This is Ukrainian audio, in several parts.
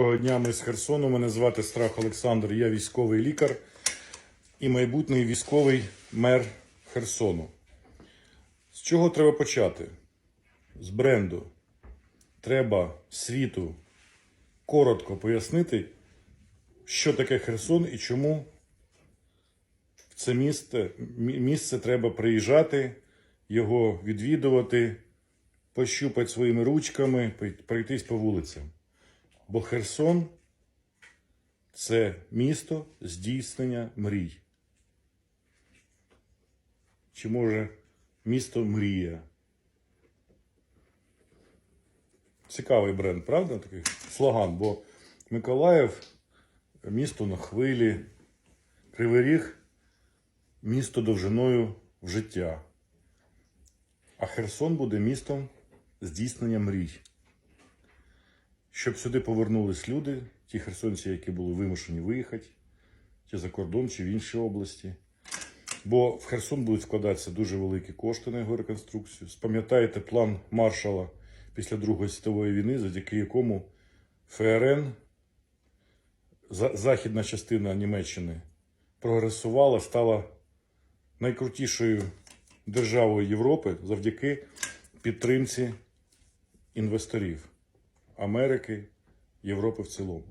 Доброго дня, ми з Херсону. Мене звати Страх Олександр. Я військовий лікар і майбутній військовий мер Херсону. З чого треба почати? З бренду. Треба світу коротко пояснити, що таке Херсон і чому в це місце, місце треба приїжджати, його відвідувати, пощупати своїми ручками, пройтись по вулицям. Бо Херсон це місто здійснення мрій. Чи може місто мрія? Цікавий бренд, правда? Такий слоган. Бо Миколаїв місто на хвилі, Кривий Ріг місто довжиною в життя. А Херсон буде містом здійснення мрій щоб сюди повернулись люди, ті херсонці, які були вимушені виїхати, чи за кордон, чи в інші області. Бо в Херсон будуть вкладатися дуже великі кошти на його реконструкцію. Спам'ятаєте план маршала після Другої світової війни, завдяки якому ФРН, західна частина Німеччини, прогресувала, стала найкрутішою державою Європи завдяки підтримці інвесторів. Америки, Європи в цілому.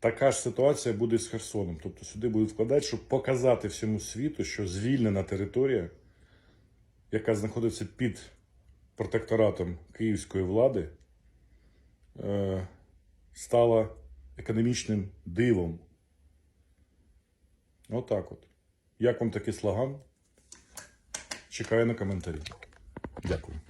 Така ж ситуація буде з Херсоном. Тобто сюди будуть вкладати, щоб показати всьому світу, що звільнена територія, яка знаходиться під протекторатом київської влади, е, стала економічним дивом. Отак от. Як вам такий слоган? Чекаю на коментарі. Дякую.